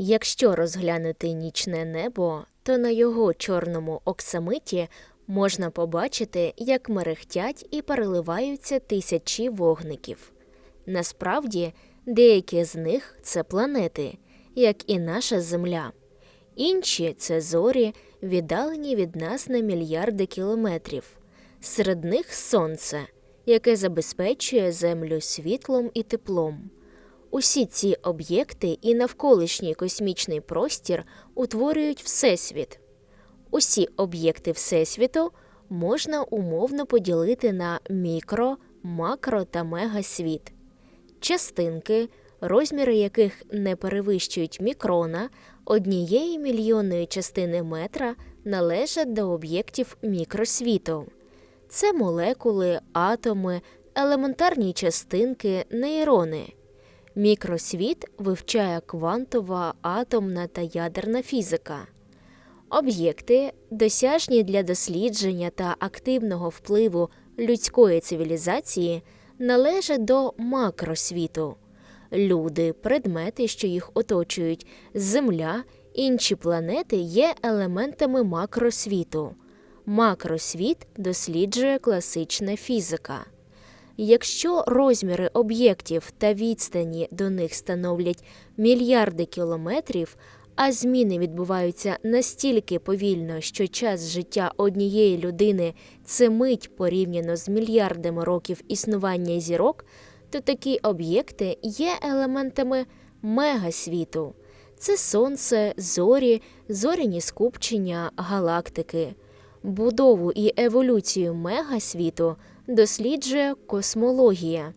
Якщо розглянути нічне небо, то на його чорному оксамиті можна побачити, як мерехтять і переливаються тисячі вогників. Насправді, деякі з них це планети, як і наша Земля. Інші це зорі, віддалені від нас на мільярди кілометрів. Серед них сонце, яке забезпечує Землю світлом і теплом. Усі ці об'єкти і навколишній космічний простір утворюють Всесвіт. Усі об'єкти Всесвіту можна умовно поділити на мікро, макро та мегасвіт. Частинки, розміри яких не перевищують мікрона, однієї мільйонної частини метра належать до об'єктів мікросвіту. Це молекули, атоми, елементарні частинки, нейрони. Мікросвіт вивчає квантова, атомна та ядерна фізика. Об'єкти, досяжні для дослідження та активного впливу людської цивілізації, належать до макросвіту. Люди, предмети, що їх оточують, Земля, інші планети є елементами макросвіту. Макросвіт досліджує класична фізика. Якщо розміри об'єктів та відстані до них становлять мільярди кілометрів, а зміни відбуваються настільки повільно, що час життя однієї людини це мить порівняно з мільярдами років існування зірок, то такі об'єкти є елементами мегасвіту. Це сонце, зорі, зоряні скупчення, галактики. Будову і еволюцію мегасвіту досліджує космологія.